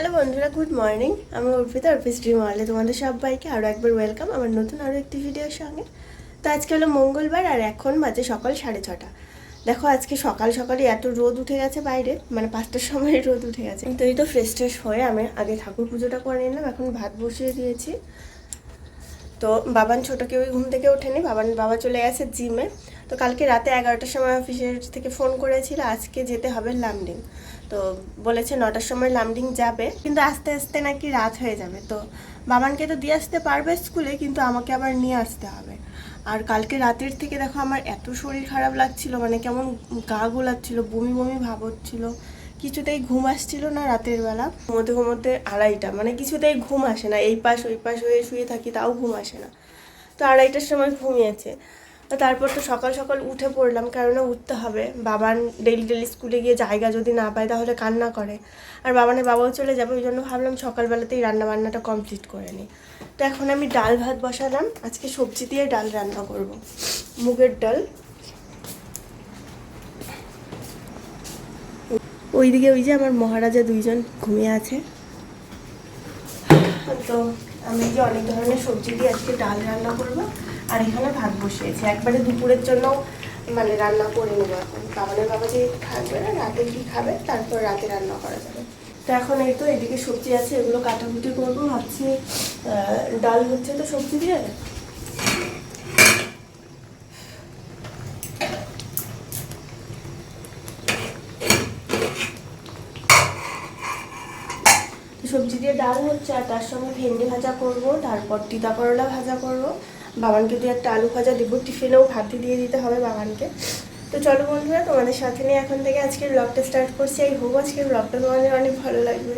Hello বন্ধুরা, good morning. আমি Arpita, অর্পিস dream ওয়ার্ল্ডে তোমাদের সবাইকে আরও একবার ওয়েলকাম আমার নতুন আরও একটি ভিডিওর সঙ্গে। তো আজকে হলো মঙ্গলবার আর এখন বাজে সকাল সাড়ে ছটা। দেখো, আজকে সকাল সকালে এত রোদ উঠে গেছে বাইরে মানে পাঁচটার সময় রোদ উঠে গেছে। তো এই তো ফ্রেশ ট্রেশ হয়ে আমি আগে ঠাকুর পুজোটা করে নিলাম, এখন ভাত বসিয়ে দিয়েছি। তো বাবান ছোটোকে ওই ঘুম থেকে ওঠেনি, বাবান, বাবা চলে গেছে জিমে তো কালকে রাতে এগারোটার সময় অফিসের থেকে ফোন করেছিল, আজকে যেতে হবে লামডিং। তো বলেছে নটার সময় লামডিং যাবে, কিন্তু আস্তে আস্তে নাকি রাত হয়ে যাবে। তো বাবানকে তো দিয়ে আসতে পারবে স্কুলে, কিন্তু আমাকে আবার নিয়ে আসতে হবে। আর কালকে রাতের থেকে দেখো আমার এত শরীর খারাপ লাগছিল মানে কেমন গা গোলাচ্ছিল, বমি বমি ভাব হচ্ছিল। কিছুতেই ঘুম আসছিল না রাতের বেলা। ঘুমোতে ঘুমোতে আড়াইটা মানে কিছুতেই ঘুম আসে না, এই পাশ ওই পাশ হয়ে শুয়ে থাকি, তাও ঘুম আসে না। তো আড়াইটার সময় ঘুমিয়েছে। তারপর তো সকাল সকাল উঠে পড়লাম, কেননা উঠতে হবে। বাবান ডেলি ডেলি স্কুলে গিয়ে জায়গা যদি না পায় তাহলে কান্না করে। আর বাবানের বাবাও চলে যাবে, ওই জন্য ভাবলাম সকালবেলাতেই রান্না বান্নাটা কমপ্লিট করে নিই তো এখন আমি ডাল ভাত বসালাম, আজকে সবজি দিয়ে ডাল রান্না করব। মুগের ডাল। ওইদিকে ওই যে আমার মহারাজা দুইজন ঘুমিয়ে আছে। তো আমি যে অনেক ধরনের সবজি দিয়ে আজকে ডাল রান্না করব, আর এখানে ভাত বসিয়েছি। একবারে দুপুরের জন্য মানে রান্না করে নেব এখন। বাবানের বাবা যে থাকবে না, রাতে কি খাবে, তারপর রাতে রান্না করা যাবে। তো এখন এই তো এদিকে সবজি আছে, এগুলো কাটাকুটি করব। ভাবছি ডাল হচ্ছে তো সবজি দিয়ে তো সবজি দিয়ে ডাল হচ্ছে আর তার সঙ্গে ভেন্ডি ভাজা করব, তারপর তিতা করলা ভাজা করব। বাবানকে দিয়ে একটা আলু ভাজা দেবো, টিফিনেও ভাতে দিয়ে দিতে হবে বাগানকে তো চলো বন্ধুরা, তোমাদের সাথে নিয়ে এখন থেকে আজকের ব্লগটা স্টার্ট করছি। আই হোক আজকের ব্লগটা তোমাদের অনেক ভালো লাগবে।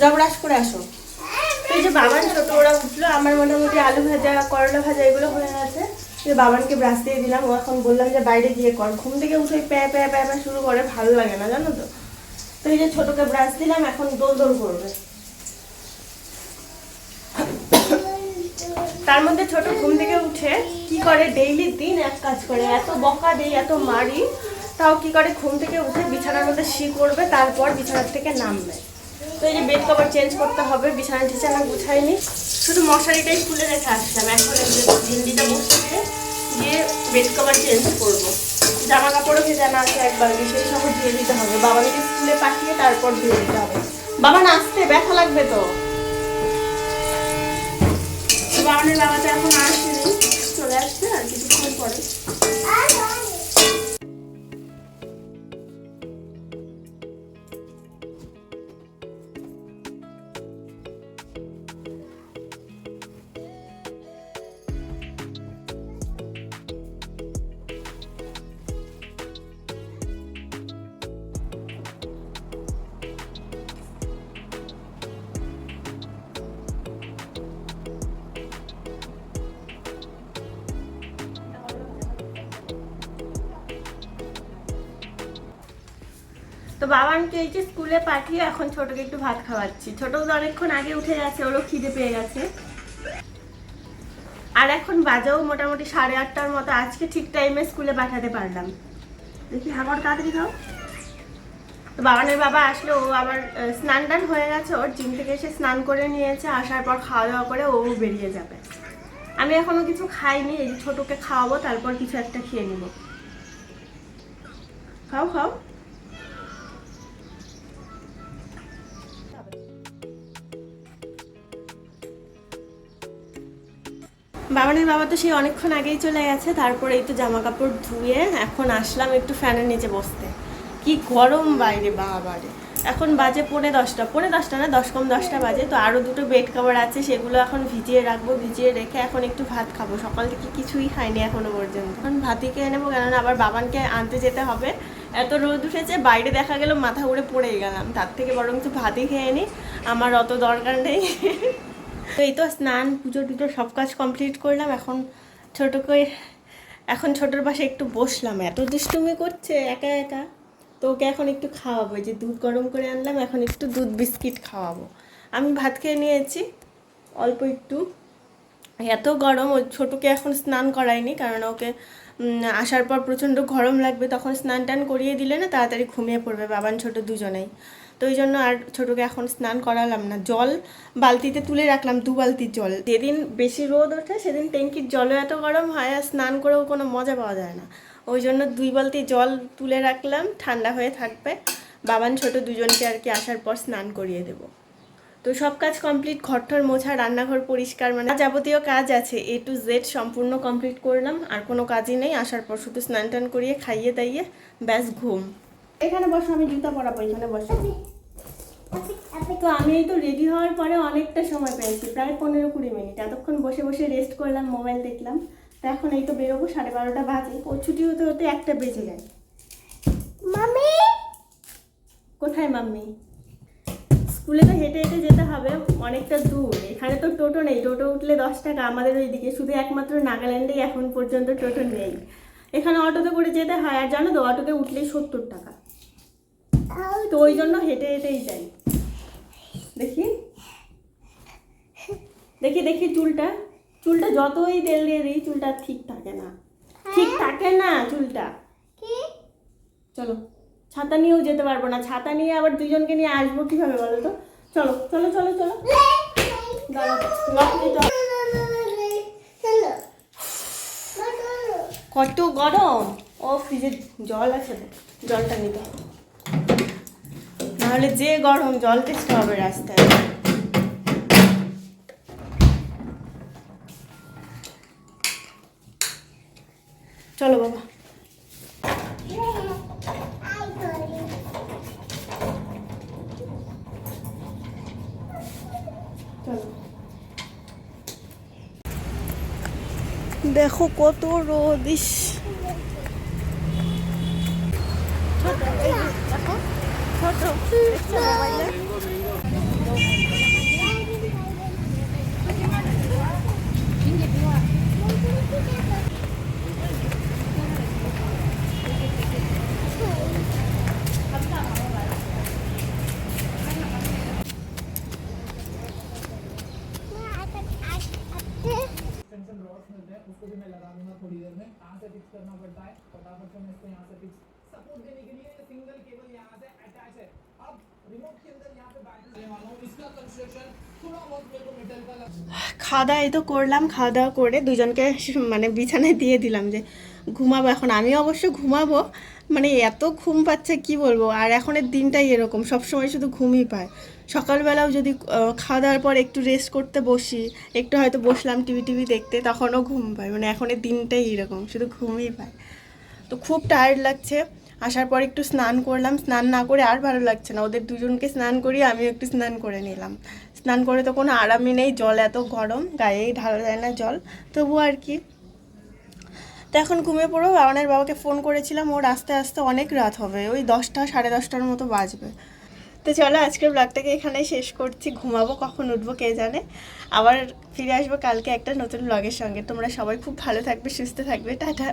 যাও ব্রাশ করে আসো। এই যে বাবান ছোট, ওরা উঠল। আমার মোটামুটি আলু ভাজা, করলা ভাজা, এগুলো হয়ে গেছে। যে বাবানকে ব্রাশ দিয়ে দিলাম। ও এখন বললাম যে, বাইরে গিয়ে কর। ঘুম থেকে উঠে প্যা প্যা প্যা প্যা শুরু করে। ভালো লাগে না, জানো তো? তো এই যে ছোটকে ব্রাশ দিলাম, এখন দোল দোল করবে। তার মধ্যে ছোট ঘুম থেকে উঠে কি করে ডেইলি দিন এক কাজ করে? এত বকা দেই, এত মারি। তাও কি করে ঘুম থেকে উঠে বিছানার মধ্যে শি করবে তারপর বিছানার থেকে নামবে। তো এই যে বেড কভার চেঞ্জ করতে হবে, বিছানা টিছানা গুছাইনি। শুধু মশারিটাই খুলে রেখে আসলাম। এখন এই যে ভিন্ডিটা বসিয়ে দিয়ে বেড কভার চেঞ্জ করব। জামা কাপড়ও ভেজা না আছে একবার সেই সব ধুয়ে দিতে হবে। বাবা বাবাকে স্কুলে পাঠিয়ে তারপর ধুয়ে দিতে হবে। বাবা নাচতে, ব্যথা লাগবে তো। বাবানের বাবা তো এখন আসেনি, চলে আসবে আর কিছুক্ষণ পরে। তো বাবানকে এই যে স্কুলে পাঠিয়ে এখন ছোটকে একটু ভাত খাওয়াচ্ছি। ছোট অনেকক্ষণ আগে উঠে গেছে, ওরও খিদে পেয়ে গেছে। আর এখন বাজাও মোটামুটি সাড়ে আটটার মতো, আজকে ঠিক টাইমে স্কুলে পাঠাতে পারলাম। দেখি হাগর তাড়াতাড়ি খাও। তো বাবানের বাবা আসলে, ও আবার স্নান টান হয়ে গেছে, ওর জিম থেকে এসে স্নান করে নিয়েছে, আসার পর খাওয়া দাওয়া করে ও বেরিয়ে যাবে। আমি এখনও কিছু খাইনি, এই যে ছোটকে খাওয়াবো, তারপর কিছু একটা খেয়ে নিব। খাও খাও। বাবানের বাবা তো সেই অনেকক্ষণ আগেই চলে গেছে, তারপরে তো জামা কাপড় ধুয়ে এখন আসলাম একটু ফ্যানের নিচে বসতে। কি গরম বাইরে বাবারে। এখন বাজে পৌনে দশটা পৌনে দশটা না, দশ কম দশটা বাজে, তো আরও দুটো বেড কভার আছে, সেগুলো এখন ভিজিয়ে রাখব, ভিজিয়ে রেখে এখন একটু ভাত খাব। সকাল থেকে কিছুই খাইনি এখনও পর্যন্ত। এখন ভাতই খেয়ে নেব কেননা আবার বাবানকে আনতে যেতে হবে। এত রোদ উঠেছে, বাইরে দেখা গেল মাথা উড়ে পড়েই গেলাম। তার থেকে বরং তো ভাতই খেয়ে নিই আমার অত দরকার নেই। তো এই তো স্নান, পুজো টুজো সব কাজ কমপ্লিট করলাম। এখন ছোট ছোটোকে এখন ছোটোর পাশে একটু বসলাম। এত দুষ্টুমি করছে একা একা। তো ওকে এখন একটু খাওয়াবো। যে দুধ গরম করে আনলাম, এখন একটু দুধ বিস্কিট খাওয়াবো। আমি ভাত খেয়ে নিয়েছি, অল্প একটু। এত গরম, ওই ছোটোকে এখন স্নান করাইনি, কারণ ওকে আসার পর প্রচণ্ড গরম লাগবে। তখন স্নান টান করিয়ে দিলে না তাড়াতাড়ি ঘুমিয়ে পড়বে, বাবান ছোট দুজনেই। তো ওই জন্য আর ছোটোকে এখন স্নান করালাম না। জল বালতিতে তুলে রাখলাম, দু বালতির জল। যেদিন বেশি রোদ ওঠে, সেদিন ট্যাঙ্কির জলও এত গরম হয় আর স্নান করেও কোনো মজা পাওয়া যায় না। ওই জন্য দুই বালতি জল তুলে রাখলাম, ঠান্ডা হয়ে থাকবে। বাবান ছোট দুজনকে আর কি আসার পর স্নান করিয়ে দেবো। তো সব কাজ কমপ্লিট ঘরটর মোছা, রান্নাঘর পরিষ্কার মানে যাবতীয় কাজ আছে এ টু জেড সম্পূর্ণ কমপ্লিট করলাম। আর কোনো কাজই নেই, আসার পর শুধু স্নান টান করিয়ে খাইয়ে দাইয়ে ব্যাস, ঘুম। এখানে বসো আমি জুতা পরাবো এখানে বসো। তো আমি এই তো রেডি হওয়ার পরে অনেকটা সময় পেয়েছি প্রায় পনেরো কুড়ি মিনিট। এতক্ষণ বসে বসে রেস্ট করলাম মোবাইল দেখলাম। তো এখন এই তো বেরোবো সাড়ে বারোটা বাজে। ও ছুটি হতে হতে একটা বেজে যায়। মাম্মি? কোথায় মাম্মি? স্কুলে তো হেঁটে হেঁটে যেতে হবে অনেকটা দূর। এখানে তো টোটো নেই টোটো উঠলে দশ টাকা আমাদের ওইদিকে। শুধু একমাত্র নাগাল্যান্ডেই এখন পর্যন্ত টোটো নেই। এখানে অটোতে করে যেতে হয় আর জানো তো অটোতে উঠলেই সত্তর টাকা। তো ওই জন্য হেঁটে হেঁটেই যাই। দেখি। দেখি দেখি চুলটা। চুলটা যতই তেল দিয়ে দিই চুলটা ঠিক থাকে না। ঠিক থাকে না চুলটা। চলো ছাতা নিয়েও যেতে পারব না। ছাতা নিয়ে আবার দুজনকে নিয়ে আসব কীভাবে বলো তো? চলো চলো চলো চলো। কত গরম? ও ফ্রিজে জল আছে জলটা নিতে হবে। নাহলে যে গরম জল টেস্ট হবে রাস্তায়। চলো বাবা। দেখো কত রোদ ইস। मैं लगा दूंगा थोड़ी देर में कहाँ से फिक्स करना पड़ता খাওয়া দাওয়া তো করলাম, খাওয়া দাওয়া করে দুজনকে মানে বিছানায় দিয়ে দিলাম যে ঘুমাবো এখন। আমি অবশ্য ঘুমাবো মানে এত ঘুম পাচ্ছে কি বলব? আর এখনের দিনটাই এরকম সব সময় শুধু ঘুমই পায়। সকালবেলাও যদি খাওয়া দাওয়ার পর একটু রেস্ট করতে বসি, একটু হয়তো বসলাম টিভি টিভি দেখতে, তখনও ঘুম পায়। মানে এখনের দিনটাই এরকম, শুধু ঘুমই পায়। তো খুব টায়ার্ড লাগছে। আসার পর একটু স্নান করলাম। স্নান না করে আর ভালো লাগছে না। ওদের দুজনকে স্নান করিয়ে আমিও একটু স্নান করে নিলাম। স্নান করে তো কোনো আরামই নেই, জল এত গরম, গায়েই ঢালা যায় না জল। তবু আর কি। তো এখন ঘুমিয়ে পড়ব বাবানের বাবাকে ফোন করেছিলাম, ওর আস্তে আস্তে অনেক রাত হবে, ওই দশটা, সাড়ে দশটার মতো বাজবে। তো চলো আজকের ব্লগটাকে এখানেই শেষ করছি। ঘুমাবো, কখন উঠবো কে জানে? আবার ফিরে আসব কালকে একটা নতুন ব্লগের সঙ্গে। তোমরা সবাই খুব ভালো থাকবে, সুস্থ থাকবে। টাটা।